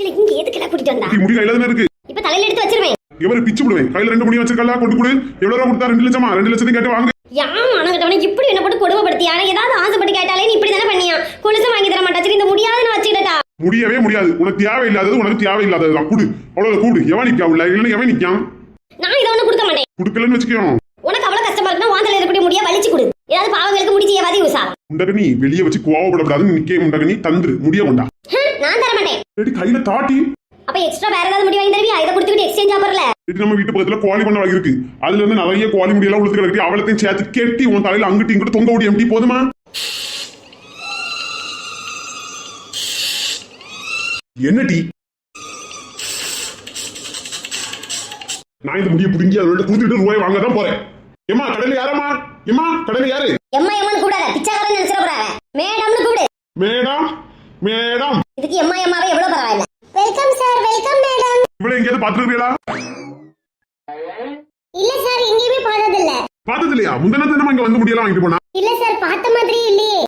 இல்ல இங்க எதுக்குல கூட்டிட்டு வந்தா? முடி கையில தானே இருக்கு. இப்ப தலையில எடுத்து வச்சிருவேன். இவரு பிச்சு விடுவேன். கையில ரெண்டு முடி வச்சிருக்கல கொண்டு கொடு. எவ்வளவு ரூபா கொடுத்தா? ரெண்டு லட்சமா? ரெண்டு லட்சத்தையும் கேட்டு வாங்க. யாம் அணங்கிட்டவனே இப்படி என்ன போட்டு கொடுமைப்படுத்தி? ஆனா ஏதாவது ஆசைப்பட்டு கேட்டாலே நீ இப்படி தானே பண்ணியா? கொலுசு வாங்கி தர மாட்டா. சரி இந்த முடியாதுன்னு வச்சுக்கிட்டா முடியவே முடியாது. உனக்கு தேவையில்லாதது உனக்கு தேவையில்லாதது. தான் குடு. அவ்வளவு கூடு. எவன் நிக்கா? உள்ள இல்லைன்னா எவன் நிக்கான்? நான் இதை ஒண்ணு கொடுக்க மாட்டேன். குடுக்கலன்னு வச்சுக்கணும் உனக்கு அவ்வளவு கஷ்டமா இருக்குன்னா வாங்கல இருக்கக்கூடிய முடிய வலிச்சு கொடு. ஏதாவது பாவங்களுக்கு முடி செய்யவாதி யூஸ் ஆகும் முண்டகனி வெளியே வச்சு கோவப்படக்கூடாதுன்னு நிக்கே முண்டகனி தந்துரு. முடிய கொண்டா. ரெடி கையில தாட்டி. அப்ப எக்ஸ்ட்ரா வேற ஏதாவது முடி வாங்கி தருவியா? இதை கொடுத்துட்டு எக்ஸ்சேஞ்ச் ஆஃபர்ல ரெடி நம்ம வீட்டு பக்கத்துல கோழி பண்ண வகை இருக்கு அதுல இருந்து நிறைய கோழி முடியெல்லாம் உளுத்து கிடக்கு. அவளத்தையும் சேர்த்து கெட்டி உன் தலையில அங்கிட்டு இங்கிட்டு தொங்க விடி எம்டி? போதுமா? என்ன டீ நான் இந்த முடியை புடுங்கி அதோட கொடுத்துட்டு ரூபாய் வாங்க தான் போறேன். ஏமா கடையில யாரம்மா? ஏமா கடையில யாரு? எம்மா எம்மான்னு கூடாத பிச்சைக்காரன் நினைச்சிட போறாங்க மேடம்னு கூப்பிடு. Madam madam. இதுக்கு எம்மா எம்மாவே எவ்வளவு பரவாயில்ல வெல்கம் சார் வெல்கம் மேடம் இவ்வளவு எங்கேயாவது பாத்துருக்கீங்களா இல்ல சார் எங்கேயுமே பார்த்தது இல்ல பார்த்தது இல்லையா முந்தின தினமா இங்க வந்து முடியெல்லாம் வாங்கிட்டு போனா? இல்ல சார் பார்த்த மாதிரி இல்லையே.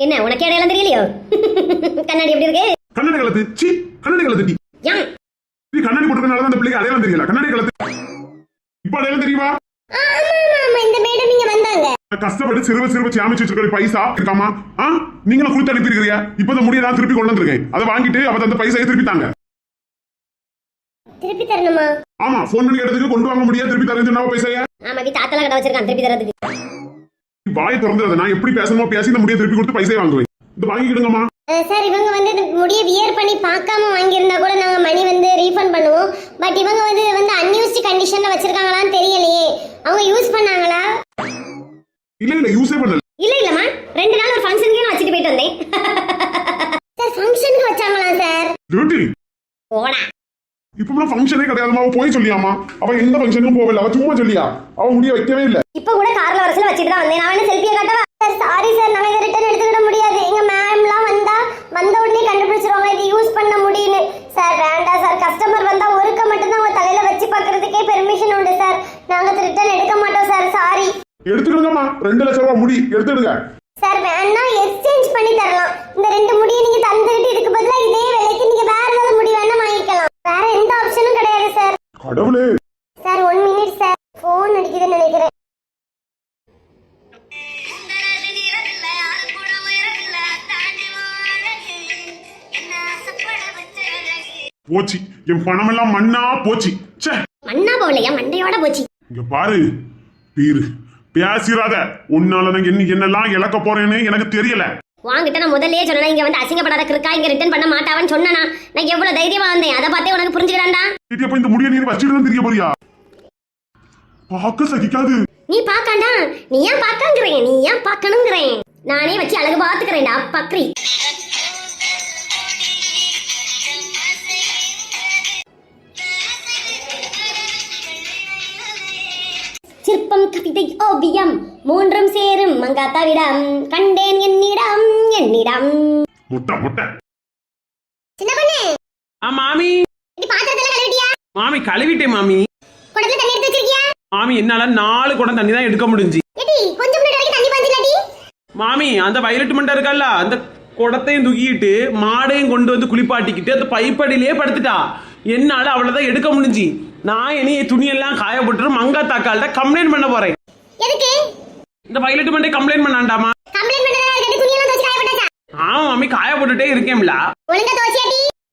என்ன உனக்கு இடையெல்லாம் தெரியலையோ? கண்ணாடி எப்படி இருக்கு? கண்ணாடி கலத்து. சி கண்ணாடி கலத்து யாம். நீ கண்ணாடி போட்டதுனால தான் அந்த பிள்ளைக்கு அடையாளம் தெரியல. கண்ணாடி கலத்து. இப்ப அடையாளம் தெரியுமா ஆ, ஆமா ஆமா ஆமா இந்த மேடம் இங்க வந்தாங்க கஷ்டப்பட்டு சிறுவ சிறுவ சேமிச்சு வச்சிருக்கிற பைசா இருக்காமா? ஆ? நீங்களும் கொடுத்து அனுப்பியிருக்கிறீங்க. இப்ப இந்த முடியை நான் திருப்பி கொண்டு வந்திருக்கேன். அதை வாங்கிட்டு அவ அந்த பைசாயை திருப்பி தாங்க திருப்பி தரணுமா? ஆமா போன் பண்ணி கேட்டதுக்கு கொண்டு வாங்க முடியாது திருப்பி தரேன்னு சொன்னா பைசாய? ஆமா வீட்டு ஆத்தல கடை வச்சிருக்கான் திருப்பி தரதுக்கு. வாய் திறந்துடாத நான் எப்படி பேசணுமோ பேசி இந்த முடியை திருப்பி கொடுத்து பைசாயை வாங்குவேன். இந்த வாங்கிக்கிடுங்கம்மா. சார் இவங்க வந்து முடியை வியர் பண்ணி பார்க்காம வாங்கியிருந்தா கூட நாங்க மணி வந்து ரீஃபண்ட் பண்ணுவோம். பட் இவங்க வந்து இதை வந்து அன்யூஸ்டு கண்டிஷன்ல வச்சிருக்காங்களான்னு தெரியலையே. அவங்க யூஸ் பண்ணாங்களா? இல்ல இல்ல யூஸே பண்ணல. இல்ல இல்லம்மா ரெண்டு நாள் ஒரு ஃபங்க்ஷனுக்கே நான் வச்சுட்டு போயிட்டு வந்தேன். சார் ஃபங்க்ஷனுக்கு வச்சாங்களா சார்? திருட்டி போடா. இப்ப ஃபங்க்ஷனே கிடையாதுமா அவ போய் சொல்லியாமா? அவ எந்த ஃபங்க்ஷனுக்கும் போகல. அவ சும்மா சொல்லியா? அவ முடிய வைக்கவே இல்ல. இப்போ கூட கார்ல வரசல வச்சுட்டு தான் வந்தேன். நான் வேணா செல்ஃபியை காட்டவா? Sir sorry sir. நாங்க இதை ரிட்டர்ன் எடுத்துக்கிட முடியாது. எங்க மேம்லாம் வந்தா வந்த உடனே கண்டுபிடிச்சிருவாங்க இது யூஸ் பண்ண முடியும்னு. சார் வேண்டாம் சார். கஸ்டமர் வந்தா ஒருக்க மட்டும் தான் உங்க தலையில வச்சு பார்க்கறதுக்கே பெர்மிஷன் உண்டு சார். நாங்க ரிட்டர்ன் எடுக்க மாட்டோம் சார். சாரி எடுத்துடுங்கம்மா ரெண்டு லட்சம் ரூபாய் முடி. எடுத்துடுங்க. சார் வேணா எக்ஸ்சேஞ்ச் பண்ணி தரலாம். இந்த ரெண்டு முடியை நீங்க தந்துக்கிட்டு இதுக்கு பதிலா இதே விலைக்கு நீங்க வேற ஏதாவது முடி வேணா வாங்கிக்கலாம். வேற எந்த ஆப்ஷனும் கிடையாது சார். கடவுளே. Sir one minute sir. Phone அடிக்குதுன்னு நினைக்கிறேன். போச்சு. என் பணமெல்லாம் மண்ணா போச்சு. ச்சே. மண்ணா போகலையா? மண்டையோட போச்சு. இங்க பாரு. பீரு பேசிராத. உன்னால நான் என்ன என்னெல்லாம் இழக்க போறேன்னு எனக்கு தெரியல. வாங்கிட்ட நான் முதல்லயே சொன்னா இங்க வந்து அசிங்கப்படாத கிருக்கா இங்க ரிட்டர்ன் பண்ண மாட்டாவன்னு சொன்னா நான் எவ்வளவு தைரியமா வந்தேன்? அதை பார்த்தே உனக்கு புரிஞ்சுக்கிறான்டா இது அப்ப இந்த முடிய நீ வச்சுட்டு தெரிய போறியா? பார்க்க சகிக்காது. நீ பாக்காண்டா நீ ஏன் பாக்காங்கிறேன் நீ ஏன் பாக்கணுங்கிறேன் நானே வச்சு அழகு பாத்துக்கிறேன்டா பக்ரி. மூன்றும் சேரும் மங்காத்தாவிடம். கண்டேன் என்னிடம் என்னிடம். முட்டை முட்டை. சின்ன பொண்ணு. ஆ மாமி. இது பாத்திரத்தெல்லாம் கழுவிட்டியா? மாமி கழுவிட்டேன் மாமி. குடத்துல தண்ணி எடுத்து வச்சிருக்கியா? மாமி என்னால நாலு குடம் தண்ணி தான் எடுக்க முடிஞ்சு. ஏடி கொஞ்சம் முன்னாடி வரைக்கும் தண்ணி பாஞ்சிலாடி மாமி அந்த வயலட் மண்டை இருக்கல்ல அந்த குடத்தையும் தூக்கிட்டு மாடையும் கொண்டு வந்து குளிப்பாட்டிக்கிட்டு அந்த பைப்படியிலே படுத்துட்டா. என்னால அவ்வளவுதான் எடுக்க முடிஞ்சு. நான் இனி துணியெல்லாம் காய போட்டு மங்கா தாக்கால்ட்ட கம்ப்ளைண்ட் பண்ண போறேன். எதுக்கு? இந்த வயலட் மண்டை கம்ப்ளைண்ட் பண்ணாண்டாமா? ஆமா மாமி காய போட்டுட்டே இருக்கேன்ல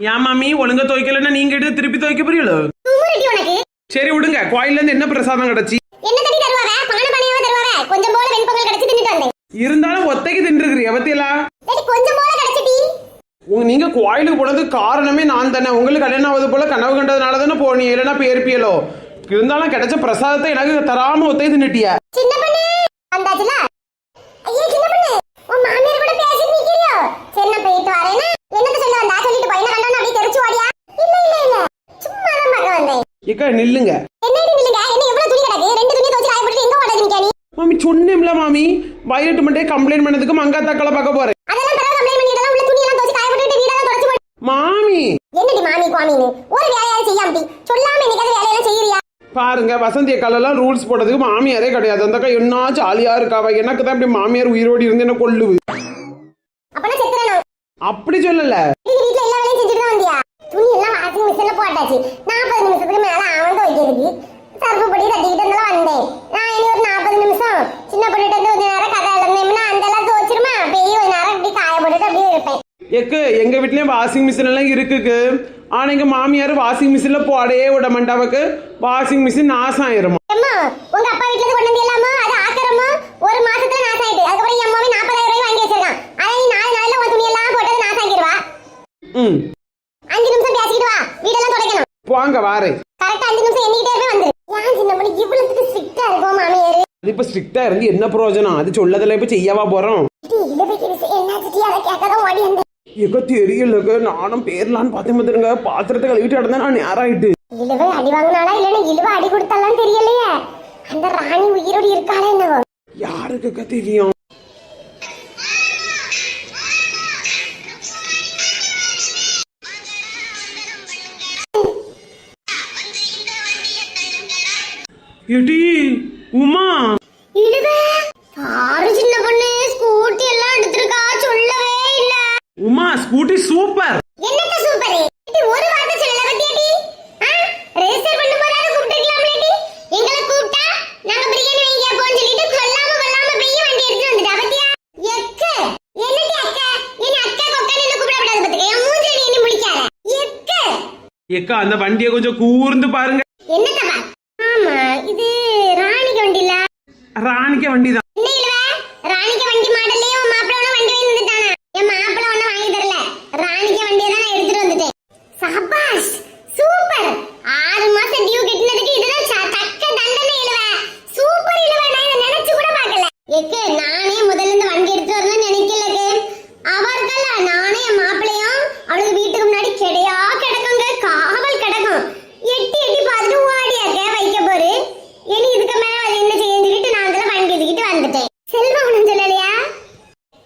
ஏன் மாமி ஒழுங்கா துவைக்கலன்னா நீங்க எடுத்து திருப்பி துவைக்க புரியல? சரி விடுங்க. கோயில்ல இருந்து என்ன பிரசாதம் கிடைச்சி? இருந்தாலும் ஒத்தைக்கு தின்றுக்கிறிய பத்தியலா? நீங்க கோயிலுக்கு போனது காரணமே நான் தானே. உங்களுக்கு கல்யாணம் ஆகுது போல கனவு கண்டதுனால தானே போனீங்க. இல்லைன்னா பேர்ப்பியலோ இருந்தாலும் கிடைச்ச பிரசாதத்தை எனக்கு தராம ஒத்தை தின்னுட்டிய சின்ன பொண்ணு வந்தாச்சுல ஐயோ சின்ன பொண்ணு உன் மாமியார் கூட பேசிட்டு நிக்கிறியோ சரி நான் போயிட்டு வரேனா என்னத்த சொல்ல வந்தா சொல்லிட்டு பையனை கண்டோன்னு அப்படியே தெரிச்சு ஓடியா இல்ல இல்ல இல்ல சும்மா தான் பார்க்க வந்தேன் ஏக்கா நில்லுங்க என்னடி நில்லுங்க என்ன எவ்வளவு துணி கிடக்கு ரெண்டு துணி துவச்சு காய போட்டு எங்க ஓடாது நிக்கா நீ? மாமி சொன்னேன்ல மாமி. வயலட் மண்டே கம்ப்ளைண்ட் பண்ணதுக்கு மங்கா தக்களை பார்க்க போறேன். மாமி. என்னடி மாமி குவாமின்னு? ஒரு வேலையாவது செய்யாமட்டி சொல்லாம என்னைக்காவது வேலையெல்லாம் செய்யறியா? பாருங்க வசந்தி அக்காலெல்லாம் ரூல்ஸ் போடுறதுக்கு மாமியாரே கிடையாது. அந்த அக்கா என்ன ஜாலியா இருக்காவ எனக்கு தான் இப்படி மாமியார் உயிரோடி இருந்து என்ன கொள்ளுவு அப்படி சொல்லல. சாப்பிட்டாச்சு நாற்பது நிமிஷத்துக்கு மேல அவன் துவைக்கிறதுக்கு சர்ப்பு பொடி தட்டிக்கிட்டு இருந்தாலும் வந்தேன். நான் இனி ஒரு நாற்பது நிமிஷம் சின்ன பொண்ணுகிட்ட கொஞ்ச நேரம் கதை இழந்தேன்னா அந்த எல்லாம் துவைச்சிருமா பெரிய கொஞ்ச நேரம் இப்படி காய போட்டுட்டு அப்படியே இருப்பேன். எக்கு எங்க வீட்லயும் வாஷிங் மிஷின் எல்லாம் இருக்குக்கு. ஆனா எங்க மாமியார் வாஷிங் மிஷின்ல போடவே விட மாட்டாவுக்கு வாஷிங் மிஷின் நாசம் ஆயிருமா உங்க அப்பா வீட்டுல கொண்டு வந்து இல்லாம அது ஆக்கிரமா ஒரு மாசத்துல நாசம் ஆயிட்டு அதுக்கப்புறம் என் அம்மாவே நாற்பதாயிரம் ரூபாய் வாங்கி வச்சிருக்கான். அதை நீ நாலு நாள்ல உன் துணி போட்டது நாசம் ஆக்கிடுவா ம். வாங்க வாரேன் கரெக்டா அஞ்சு நிமிஷம் எண்ணிக்கிட்டே வந்துரு. ஏன் சின்ன பொண்ணு இவ்வளவுக்கு ஸ்ட்ரிக்டா இருக்கும் மாமியாரு? அது இப்ப ஸ்ட்ரிக்டா இருந்து என்ன பிரயோஜனம்? அது சொல்லதில்ல இப்ப செய்யவா போறோம். இதை பத்தி என்ன சிட்டி அதை கேட்கதான் ஓடி வந்து எங்க தெரியலங்க நானும் பேர்லான்னு பார்த்தேன் பார்த்துருங்க பாத்திரத்தை கழுவிட்டு நடந்தேன் நான் நேராயிட்டு. இழுவை அடி வாங்கினாலா இல்லைன்னா இழுவை அடி கொடுத்தாலாம் தெரியலையே. அந்த ராணி உயிரோடு இருக்காளே என்னவோ? யாருக்குக்க தெரியும்? எடி உமா. ஆறு சின்ன பொண்ணு? ஸ்கூட்டி எல்லாம் எடுத்திருக்கா சொல்லவே இல்ல. Uma scooty super. என்னத்த சூப்பர்? இது ஒரு வார்த்தை சொல்லல பத்தியாடி? ரெஜிஸ்டர் பண்ணும்போது அதை கூப்பிட்டுக்கலாம்லடி எங்களை கூப்பிட்டா நாங்க பிரியாணி வாங்கி கேப்போம்னு சொல்லிட்டு கொல்லாம கொல்லாம போய் வண்டி எடுத்து வந்துட்டா பத்தியா? எக்க. என்னடி அக்கா என்ன அக்கா கொக்கன்னு என்ன கூப்பிடக்கூடாது பத்துக்க? என் மூஞ்சில நீ என்ன முடிக்காத எக்க. ஏக்கா அந்த வண்டியை கொஞ்சம் கூர்ந்து பாருங்க. என்னத்தப்பா ஆமா இது ராணிக்கு வண்டி இல்ல ராணிக்க வண்டி தான் என்ன இல்ல ராணிக்கு வண்டி மாடல்லே உன் மாப்பிள்ள ஒண்ணு வண்டி வாங்கி வந்துட்டானா என் மாப்பிள்ள ஒண்ணு வாங்கி தரல. ராணிக்க வண்டியை தான் நான் எடுத்துட்டு வந்துட்டேன். சபாஷ் சூப்பர். ஆறு மாசம் டியூ கட்டினதுக்கு இதுதான் தக்க தண்டனை இழுவ சூப்பர் இழுவ நான் இதை நினைச்சு கூட பார்க்கல. எக்கு நானே முதல்ல இருந்து வண்டி எடுத்து வரணும்னு நினைக்கலக்கு. அவ இருக்கல நானே என் மாப்பிள்ளையும் அவளுக்கு வீட்டு முன்னாடி கிடையா கிடக்குங்க காவல் கிடக்கும் எட்டி எட்டி பார்த்துட்டு ஓடியாக்க வைக்க போரு இனி இதுக்கு மேல அது என்ன செய்யும் சொல்லிட்டு நான் அதுல வண்டி எடுத்துக்கிட்டு வந்துட்டேன் செல்வகுணம் சொல்லலையா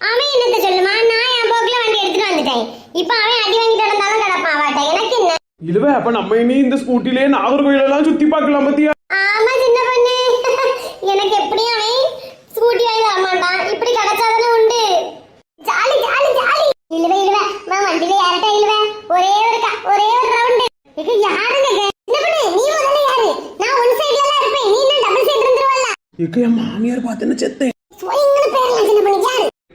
அவன் என்னத்த சொல்லுமா நான் என் போக்குல வண்டி எடுத்துட்டு வந்துட்டேன் இப்ப அவன் அடி வாங்கிட்டு இருந்தாலும் கிடப்பான் அவட்ட எனக்கு என்ன இல்லவே அப்ப நம்ம இனி இந்த ஸ்கூட்டிலே நாகர்கோயில் எல்லாம் சுத்தி பார்க்கலாம் பத்தியா? ஆமா சின்ன பொண்ணு. எனக்கு எப்படியும் அவன் ஸ்கூட்டி வாங்கி தர மாட்டான். இப்படி கிடைச்சாதானே உண்டு. Jolly jolly jolly. இழுவ இழுவ. நான் வண்டியில யார்கிட்ட இழுவ. ஒரே ஒரு ஒரே ஒரு ரவுண்டு இது யாருங்க? சின்ன பொண்ணு நீ முதல்ல யாரு நான் ஒன் சைடுல தான் இருப்பேன். நீ இன்னும் டபுள் சைடு இருந்துருவல்ல. ஏக்க என் மாமியார் பார்த்தேன்னு செத்தேன்.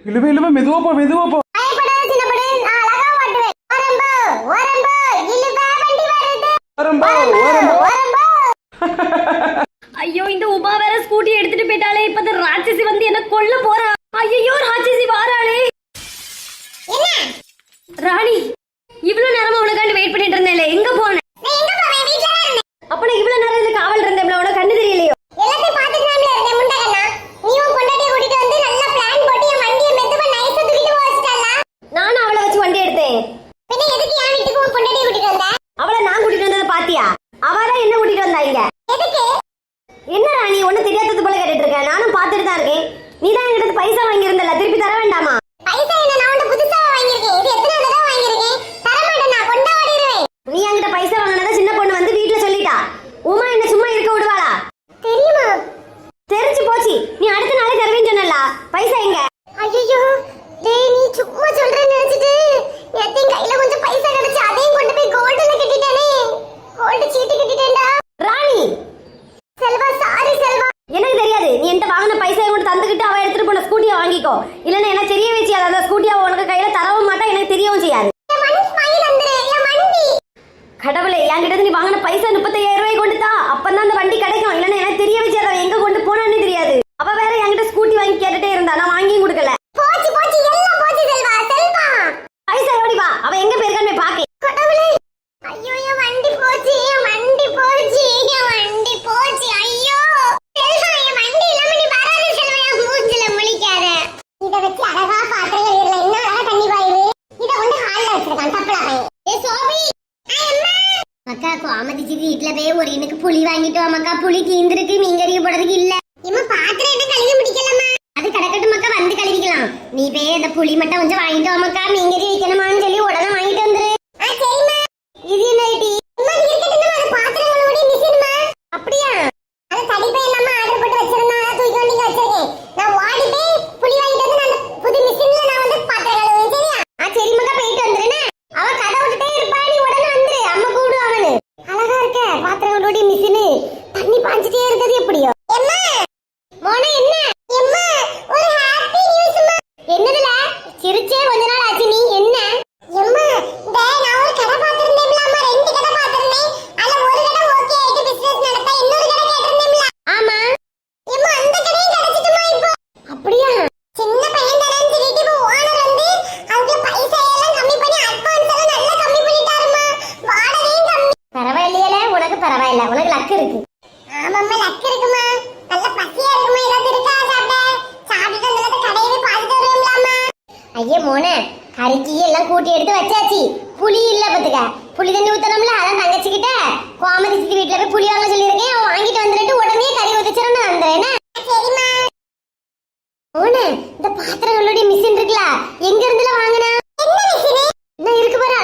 இழுவே இழுவே. மெதுவா போ மெதுவா போ பயப்படாத சின்ன பொண்ணு நான் அழகா ஓட்டுவேன் ஓரம்போ ஓரம்போ இழுவ வண்டி வருது வரம்போ ஐயோ இந்த உமா வேற ஸ்கூட்டி எடுத்துட்டு போயிட்டாலே இப்ப இந்த ராட்சசி வந்து என்ன கொல்ல போறா ஐயோ ராட்சசி வாராளே என்ன ராணி இவ்வளவு நேரமா உனக்காண்டி வெயிட் பண்ணிட்டு இருந்தேன்ல எங்க போன நான் எங்க போவேன் வீட்ல தான் இருந்தேன் அப்ப நான் இவ்வளவு நேரம் இதுல காவல் இருந்தேன் உனக்கு கண்ணு தெரியலையோ எல்லாத்தையும் பார்த்துட்டு நாமளே இருந்தேன் முண்டகண்ணா நீ உன் பொண்டாட்டியை கூட்டிட்டு வந்து நல்லா பிளான் போட்டு என் வண்டியை மெதுவா நைஸா தூக்கிட்டு போக வச்சிட்டாளா நானும் அவளை வச்சு வண்டி எடுத்தேன் பின்ன எதுக்கு என் வீட்டுக்கு உன் பொண்டாட்டியை கூட்டிட்டு வந்த அவளை நான் கூட்டிட்டு வந்ததை பாத்தியா அவதான் என்ன கூட்டிட்டு வந்தா இங்க எதுக்கு என்ன ராணி ஒண்ணு தெரியாதது போல கேட்டுட்டு இருக்கேன் நானும் பார்த்துட்டு தான் இருக்கேன் நீ தான் என்கிட்ட பைசா வாங்கியிருந்தல திருப்பி தர வேண்டாமா பைசா என்ன நான் உன்கிட்ட புதுசா வாங்கியிருக்கேன் இது எத்தனை தடவை வாங்கியிருக்கேன் தர மாட்டேன் நான் கொண்டா ஓடிடுவேன் நீ என்கிட்ட பைசா வாங்கினதை சின்ன பொண்ணு வந்து வீட்டுல சொல்லிட்டா உமா என்ன சும்மா இருக்க விடுவாளா தெரியுமா தெரிஞ்சு போச்சு நீ அடுத்த நாளே தருவேன்னு சொன்னல பைசா எங்க? ஐயோ டேய் நீ சும்மா சொல்றேன்னு நினைச்சிட்டு எத்தையும் கையில கொஞ்சம் பைசா கிடைச்சு அதையும் கொண்டு போய் கோல்டுல கட்டிட்டேனே. கோல்டு சீட்டு கட்டிட்டேன்டா. ராணி! செல்வா சாரி செல்வா. எனக்கு தெரியாது. நீ என்கிட்ட வாங்கின பைசா மட்டும் தந்துக்கிட்டு அவ எடுத்துட்டு போன ஸ்கூட்டியை வாங்கிக்கோ. இல்லைன்னா எனக்கு தெரிய வச்சு அந்த ஸ்கூட்டியை உனக்கு கையில தரவும் மாட்டா எனக்கு தெரியவும் செய்யாது. வண்டி கடவுளே என்கிட்ட நீ வாங்கின பைசா முப்பத்தையாயிரம் ரூபாய் கொண்டு தா. அப்பதான் அந்த வண்டி கிடைக்கும். இல்லைன்னா எனக்கு தெரிய வச்சு அவ எங்க கொண்டு போனான்னு தெரியாது அவ வேற என்கிட்ட ஸ்கூட்டி வாங்கி கேட்டுட்டே இருந்தா நான் வாங்கியும் கொடுக்கல. போச்சு போச்சு எல்லாம் போச்சு செல்வா செல்வா. பைசா எப்படி வா. அவ எங்க போயிருக்கான்னு போய் பாக்கு கடவுளே. ஐயோ என் வண்டி போச்சு என் வண்டி போச்சு என் வண்டி போச்சு. ஐயோ. செல்வா என் வண்டி இல்லாம நீ வராது செல்வா என் மூஞ்சில முழிக்காத. இத வச்சு அழகா பாத்திரம் கழுவிடலாம் இன்னும் அழகா தண்ணி பாயுது இத கொண்டு ஹால்ல வச்சிருக்கான் தப்பலா பையன் ஏ சோபி. அக்கா கோமதிக்கு வீட்ல போய் ஒரு எனக்கு புளி வாங்கிட்டு வாமக்கா புளி தீந்துருக்கு மீங்கறிய போடுறதுக்கு இல்ல இம்மா பாத்திரம் என்ன கழுவி முடிக்கலாமா அது கிடக்கட்டும் மக்கா வந்து கழுவிக்கலாம் நீ போய் அந்த புளி மட்டும் கொஞ்சம் ஐயே மோனே அரிக்கி எல்லாம் கூட்டி எடுத்து வச்சாச்சு. புளி இல்ல பத்துக்க. புளி தண்ணி ஊத்தணும்ல அதான் தங்கச்சி கோமதி சித்தி வீட்டுல போய் புளி வாங்க சொல்லியிருக்கேன். வாங்கிட்டு வந்துட்டு உடனே கறி ஊத்திச்சிரும் நான் வந்தேன் மோனே இந்த பாத்திரங்களுடைய மிஷின் இருக்குல்ல எங்க இருந்துல வாங்கினா? இருக்கு பாரு